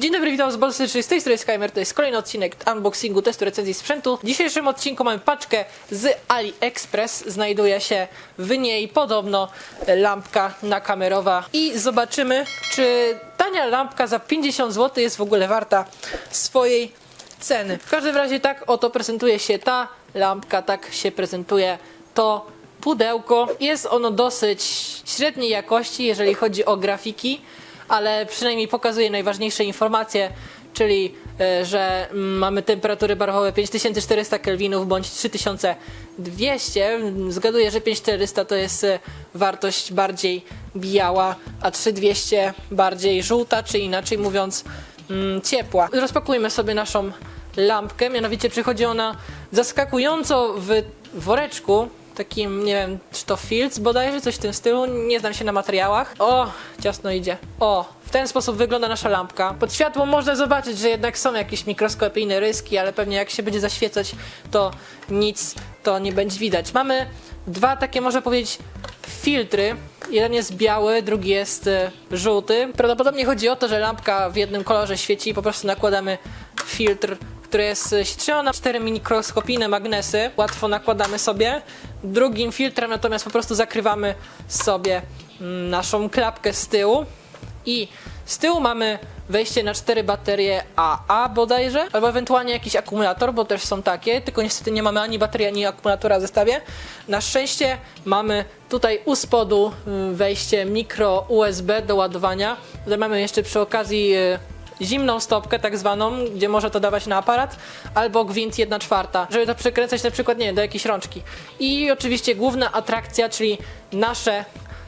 Dzień dobry, witam z Bolsy, z tej strony Skymer, to jest kolejny odcinek unboxingu, testu recenzji sprzętu. W dzisiejszym odcinku mamy paczkę z AliExpress. Znajduje się w niej podobno lampka nakamerowa i zobaczymy, czy tania lampka za 50 zł jest w ogóle warta swojej ceny. W każdym razie tak oto prezentuje się ta lampka, tak się prezentuje to pudełko. Jest ono dosyć średniej jakości, jeżeli chodzi o grafiki, ale przynajmniej pokazuje najważniejsze informacje, czyli e, że mm, mamy temperatury barwowe 5400 kelwinów bądź 3200. Zgaduję, że 5400 to jest e, wartość bardziej biała, a 3200 bardziej żółta, czy inaczej mówiąc mm, ciepła. Rozpakujmy sobie naszą lampkę, mianowicie przychodzi ona zaskakująco w woreczku, takim, nie wiem, czy to Fields bodajże, coś w tym stylu, nie znam się na materiałach. O, ciasno idzie. O, w ten sposób wygląda nasza lampka. Pod światło można zobaczyć, że jednak są jakieś mikroskopijne ryski, ale pewnie jak się będzie zaświecać, to nic to nie będzie widać. Mamy dwa takie, można powiedzieć, filtry. Jeden jest biały, drugi jest e, żółty. Prawdopodobnie chodzi o to, że lampka w jednym kolorze świeci i po prostu nakładamy filtr który jest e, się cztery mikroskopijne magnesy. Łatwo nakładamy sobie. Drugim filtrem natomiast po prostu zakrywamy sobie mm, naszą klapkę z tyłu. I z tyłu mamy wejście na cztery baterie AA bodajże, albo ewentualnie jakiś akumulator, bo też są takie, tylko niestety nie mamy ani baterii, ani akumulatora w zestawie. Na szczęście mamy tutaj u spodu y, wejście mikro USB do ładowania. Tutaj mamy jeszcze przy okazji y, zimną stopkę tak zwaną, gdzie może to dawać na aparat, albo gwint 1 czwarta, żeby to przekręcać na przykład, nie wiem, do jakiejś rączki. I oczywiście główna atrakcja, czyli nasze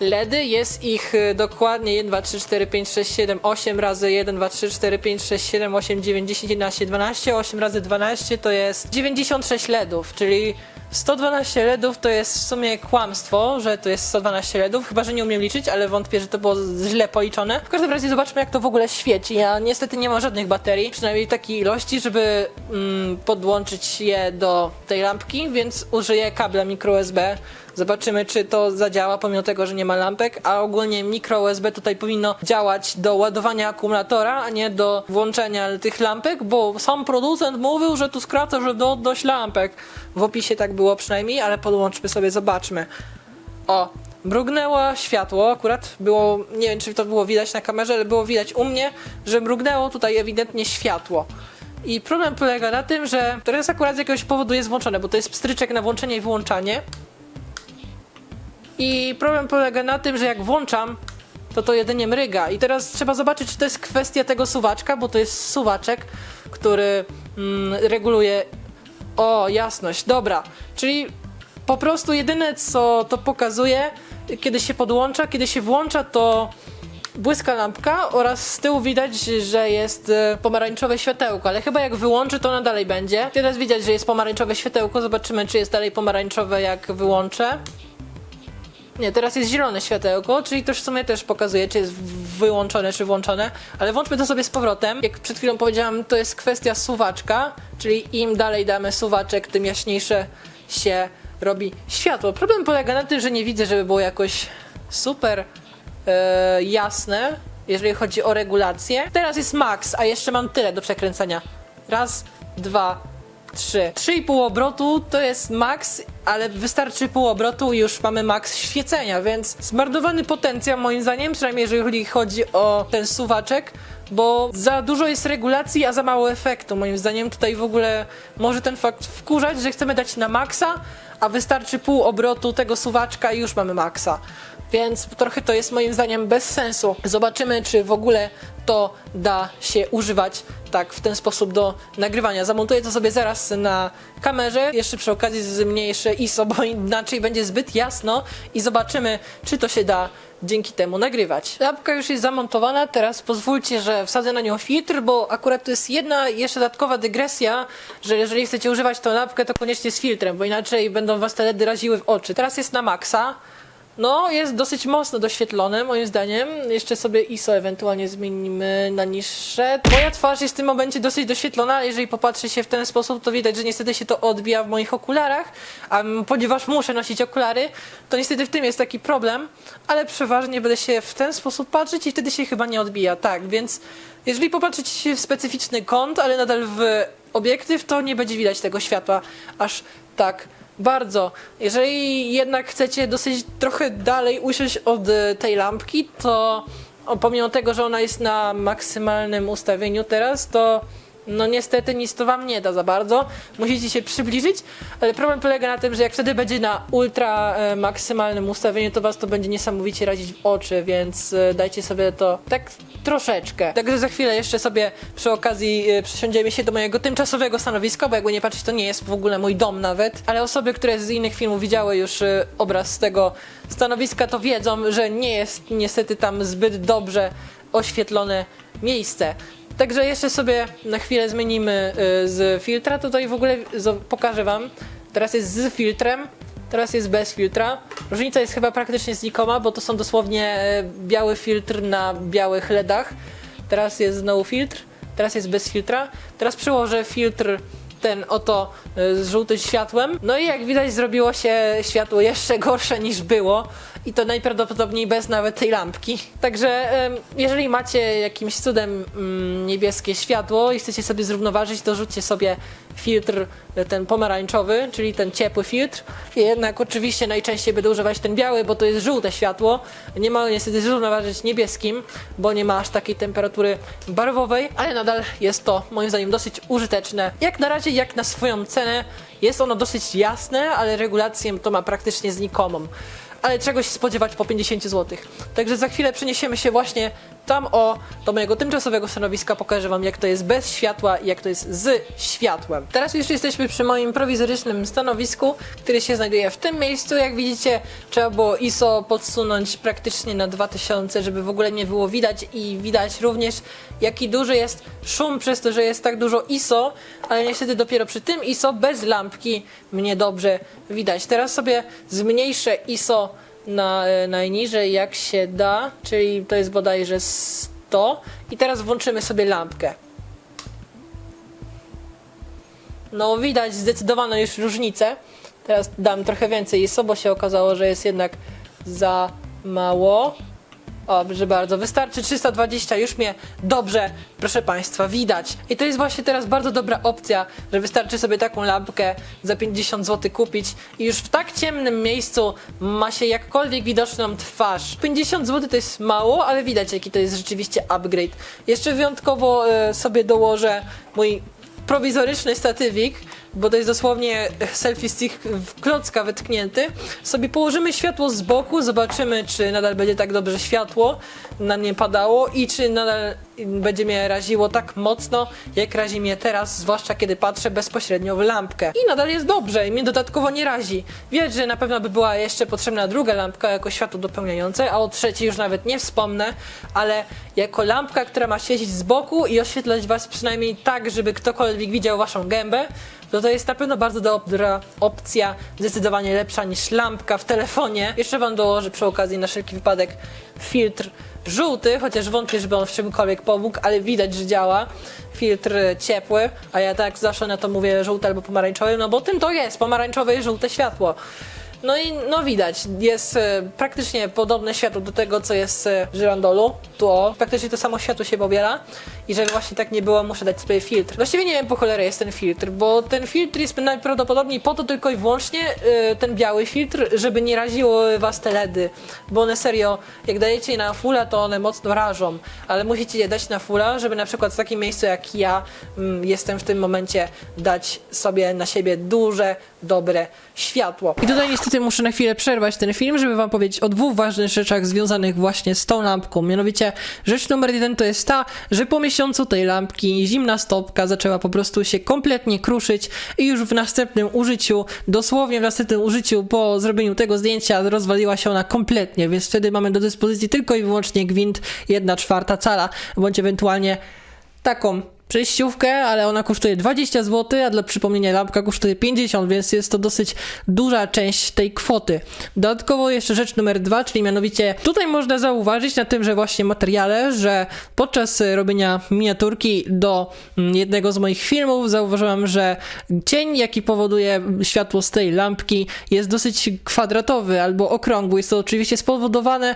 LEDy, jest ich y, dokładnie 1, 2, 3, 4, 5, 6, 7, 8 razy 1, 2, 3, 4, 5, 6, 7, 8, 9, 10, 11, 12, 8 razy 12 to jest 96 LEDów, czyli 112 LEDów to jest w sumie kłamstwo, że to jest 112 LEDów, chyba że nie umiem liczyć, ale wątpię, że to było źle policzone. W każdym razie zobaczmy jak to w ogóle świeci. Ja niestety nie mam żadnych baterii, przynajmniej takiej ilości, żeby mm, podłączyć je do tej lampki, więc użyję kabla micro USB. Zobaczymy, czy to zadziała, pomimo tego, że nie ma lampek, a ogólnie mikro USB tutaj powinno działać do ładowania akumulatora, a nie do włączenia tych lampek, bo sam producent mówił, że tu skraca, że do dość lampek. W opisie tak było przynajmniej, ale podłączmy sobie, zobaczmy. O, mrugnęło światło, akurat było, nie wiem czy to było widać na kamerze, ale było widać u mnie, że mrugnęło tutaj ewidentnie światło. I problem polega na tym, że teraz akurat z jakiegoś powodu jest włączone, bo to jest pstryczek na włączenie i wyłączanie. I problem polega na tym, że jak włączam, to to jedynie mryga. I teraz trzeba zobaczyć, czy to jest kwestia tego suwaczka, bo to jest suwaczek, który mm, reguluje. O, jasność, dobra. Czyli po prostu jedyne, co to pokazuje, kiedy się podłącza, kiedy się włącza, to błyska lampka oraz z tyłu widać, że jest e, pomarańczowe światełko, ale chyba jak wyłączy, to ona dalej będzie. Teraz widać, że jest pomarańczowe światełko, zobaczymy, czy jest dalej pomarańczowe, jak wyłączę. Nie, teraz jest zielone światełko, czyli to w sumie też pokazuje, czy jest wyłączone, czy włączone. Ale włączmy to sobie z powrotem. Jak przed chwilą powiedziałam, to jest kwestia suwaczka, czyli im dalej damy suwaczek, tym jaśniejsze się robi światło. Problem polega na tym, że nie widzę, żeby było jakoś super e, jasne, jeżeli chodzi o regulację. Teraz jest max, a jeszcze mam tyle do przekręcania. Raz, dwa, trzy. Trzy i pół obrotu to jest max, ale wystarczy pół obrotu i już mamy max świecenia, więc zmarnowany potencjał moim zdaniem, przynajmniej jeżeli chodzi o ten suwaczek, bo za dużo jest regulacji, a za mało efektu. Moim zdaniem tutaj w ogóle może ten fakt wkurzać, że chcemy dać na maksa, a wystarczy pół obrotu tego suwaczka i już mamy maksa. Więc trochę to jest moim zdaniem bez sensu. Zobaczymy, czy w ogóle to da się używać tak w ten sposób do nagrywania. Zamontuję to sobie zaraz na kamerze, jeszcze przy okazji zmniejszę ISO, bo inaczej będzie zbyt jasno i zobaczymy, czy to się da dzięki temu nagrywać. Lampka już jest zamontowana, teraz pozwólcie, że wsadzę na nią filtr, bo akurat to jest jedna jeszcze dodatkowa dygresja, że jeżeli chcecie używać tą lampkę, to koniecznie z filtrem, bo inaczej będą was te LEDy raziły w oczy. Teraz jest na maksa, No, jest dosyć mocno doświetlone, moim zdaniem. Jeszcze sobie ISO ewentualnie zmienimy na niższe. Moja twarz jest w tym momencie dosyć doświetlona, jeżeli popatrzy się w ten sposób, to widać, że niestety się to odbija w moich okularach. A ponieważ muszę nosić okulary, to niestety w tym jest taki problem, ale przeważnie będę się w ten sposób patrzeć i wtedy się chyba nie odbija. Tak, więc jeżeli popatrzycie się w specyficzny kąt, ale nadal w obiektyw, to nie będzie widać tego światła aż tak bardzo. Jeżeli jednak chcecie dosyć trochę dalej usiąść od e, tej lampki, to pomimo tego, że ona jest na maksymalnym ustawieniu teraz, to no niestety nic to wam nie da za bardzo. Musicie się przybliżyć, ale problem polega na tym, że jak wtedy będzie na ultra e, maksymalnym ustawieniu, to was to będzie niesamowicie razić w oczy, więc e, dajcie sobie to tak troszeczkę. Także za chwilę jeszcze sobie przy okazji e, przesiądziemy się do mojego tymczasowego stanowiska, bo jakby nie patrzeć, to nie jest w ogóle mój dom nawet, ale osoby, które z innych filmów widziały już e, obraz z tego stanowiska, to wiedzą, że nie jest niestety tam zbyt dobrze oświetlone miejsce. Także jeszcze sobie na chwilę zmienimy y, z filtra. Tutaj w ogóle pokażę Wam. Teraz jest z filtrem, teraz jest bez filtra. Różnica jest chyba praktycznie znikoma, bo to są dosłownie e, biały filtr na białych LEDach. Teraz jest znowu filtr, teraz jest bez filtra. Teraz przyłożę filtr ten oto y, z żółtym światłem. No i jak widać zrobiło się światło jeszcze gorsze niż było i to najprawdopodobniej bez nawet tej lampki. Także jeżeli macie jakimś cudem mm, niebieskie światło i chcecie sobie zrównoważyć, to rzućcie sobie filtr y, ten pomarańczowy, czyli ten ciepły filtr. Jednak oczywiście najczęściej będę używać ten biały, bo to jest żółte światło. Nie ma niestety zrównoważyć niebieskim, bo nie ma aż takiej temperatury barwowej, ale nadal jest to moim zdaniem dosyć użyteczne. Jak na razie, jak na swoją cenę, jest ono dosyć jasne, ale regulację to ma praktycznie znikomą. Ale czego się spodziewać po 50 zł. Także za chwilę przeniesiemy się właśnie tam o do mojego tymczasowego stanowiska. Pokażę wam jak to jest bez światła i jak to jest z światłem. Teraz już jesteśmy przy moim prowizorycznym stanowisku, który się znajduje w tym miejscu. Jak widzicie, trzeba było ISO podsunąć praktycznie na 2000, żeby w ogóle nie było widać i widać również jaki duży jest szum przez to, że jest tak dużo ISO, ale niestety dopiero przy tym ISO bez lampki mnie dobrze widać. Teraz sobie zmniejszę ISO na e, najniżej jak się da, czyli to jest bodajże 100 i teraz włączymy sobie lampkę. No widać zdecydowaną już różnicę. Teraz dam trochę więcej ISO, bo się okazało, że jest jednak za mało. Proszę bardzo, wystarczy 320, już mnie dobrze, proszę Państwa, widać. I to jest właśnie teraz bardzo dobra opcja, że wystarczy sobie taką lampkę za 50 zł kupić i już w tak ciemnym miejscu ma się jakkolwiek widoczną twarz. 50 zł to jest mało, ale widać jaki to jest rzeczywiście upgrade. Jeszcze wyjątkowo e, sobie dołożę mój prowizoryczny statywik, bo to jest dosłownie selfie stick w klocka wytknięty. Sobie położymy światło z boku, zobaczymy, czy nadal będzie tak dobrze światło na mnie padało i czy nadal będzie mnie raziło tak mocno, jak razi mnie teraz, zwłaszcza kiedy patrzę bezpośrednio w lampkę. I nadal jest dobrze i mnie dodatkowo nie razi. Widać, że na pewno by była jeszcze potrzebna druga lampka jako światło dopełniające, a o trzeciej już nawet nie wspomnę, ale jako lampka, która ma świecić z boku i oświetlać was przynajmniej tak, żeby ktokolwiek widział waszą gębę, to to jest na pewno bardzo dobra opcja, zdecydowanie lepsza niż lampka w telefonie. Jeszcze wam dołożę przy okazji na wszelki wypadek filtr żółty, chociaż wątpię, żeby on w czymkolwiek pomógł, ale widać, że działa. Filtr ciepły, a ja tak zawsze na to mówię żółty albo pomarańczowy, no bo tym to jest, pomarańczowe i żółte światło. No i no widać, jest e, praktycznie podobne światło do tego, co jest e, w żyrandolu. Tu o, praktycznie to samo światło się pobiera. I żeby właśnie tak nie było, muszę dać sobie filtr. Właściwie nie wiem po cholerę jest ten filtr, bo ten filtr jest najprawdopodobniej po to tylko i wyłącznie e, ten biały filtr, żeby nie raziło was te LEDy. Bo one serio, jak dajecie je na fulla, to one mocno rażą. Ale musicie je dać na fulla, żeby na przykład w takim miejscu jak ja mm, jestem w tym momencie, dać sobie na siebie duże, dobre światło. I tutaj niestety muszę na chwilę przerwać ten film, żeby wam powiedzieć o dwóch ważnych rzeczach związanych właśnie z tą lampką. Mianowicie rzecz numer jeden to jest ta, że po miesiącu tej lampki zimna stopka zaczęła po prostu się kompletnie kruszyć i już w następnym użyciu, dosłownie w następnym użyciu po zrobieniu tego zdjęcia rozwaliła się ona kompletnie, więc wtedy mamy do dyspozycji tylko i wyłącznie gwint 1 czwarta cala, bądź ewentualnie taką przejściówkę, ale ona kosztuje 20 zł, a dla przypomnienia lampka kosztuje 50, więc jest to dosyć duża część tej kwoty. Dodatkowo jeszcze rzecz numer dwa, czyli mianowicie tutaj można zauważyć na tymże właśnie materiale, że podczas robienia miniaturki do mm, jednego z moich filmów zauważyłem, że cień, jaki powoduje światło z tej lampki jest dosyć kwadratowy albo okrągły. Jest to oczywiście spowodowane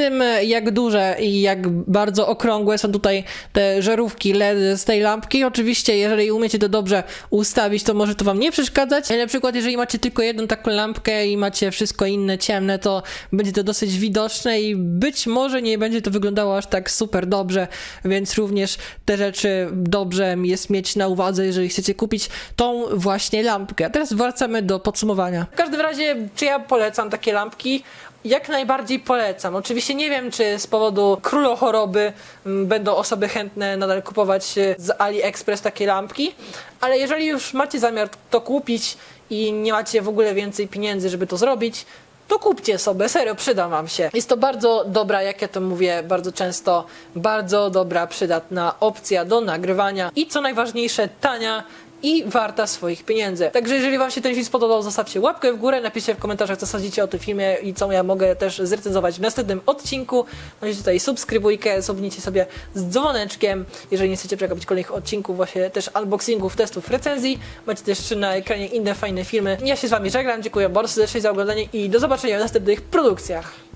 tym, jak duże i jak bardzo okrągłe są tutaj te żarówki LED z tej lampki. Oczywiście, jeżeli umiecie to dobrze ustawić, to może to wam nie przeszkadzać. Ale na przykład, jeżeli macie tylko jedną taką lampkę i macie wszystko inne ciemne, to będzie to dosyć widoczne i być może nie będzie to wyglądało aż tak super dobrze, więc również te rzeczy dobrze jest mieć na uwadze, jeżeli chcecie kupić tą właśnie lampkę. A teraz wracamy do podsumowania. W każdym razie, czy ja polecam takie lampki? Jak najbardziej polecam. Oczywiście nie wiem, czy z powodu królochoroby m, będą osoby chętne nadal kupować e, z AliExpress takie lampki, ale jeżeli już macie zamiar to kupić i nie macie w ogóle więcej pieniędzy, żeby to zrobić, to kupcie sobie, serio, przyda wam się. Jest to bardzo dobra, jak ja to mówię bardzo często, bardzo dobra, przydatna opcja do nagrywania i co najważniejsze, tania i warta swoich pieniędzy. Także jeżeli wam się ten film spodobał, zostawcie łapkę w górę, napiszcie w komentarzach, co sądzicie o tym filmie i co ja mogę też zrecenzować w następnym odcinku. Macie tutaj subskrybujkę, subnijcie sobie z dzwoneczkiem, jeżeli nie chcecie przegapić kolejnych odcinków, właśnie też unboxingów, testów, recenzji. Macie też na ekranie inne fajne filmy. Ja się z wami żegnam, dziękuję bardzo serdecznie za oglądanie i do zobaczenia w następnych produkcjach.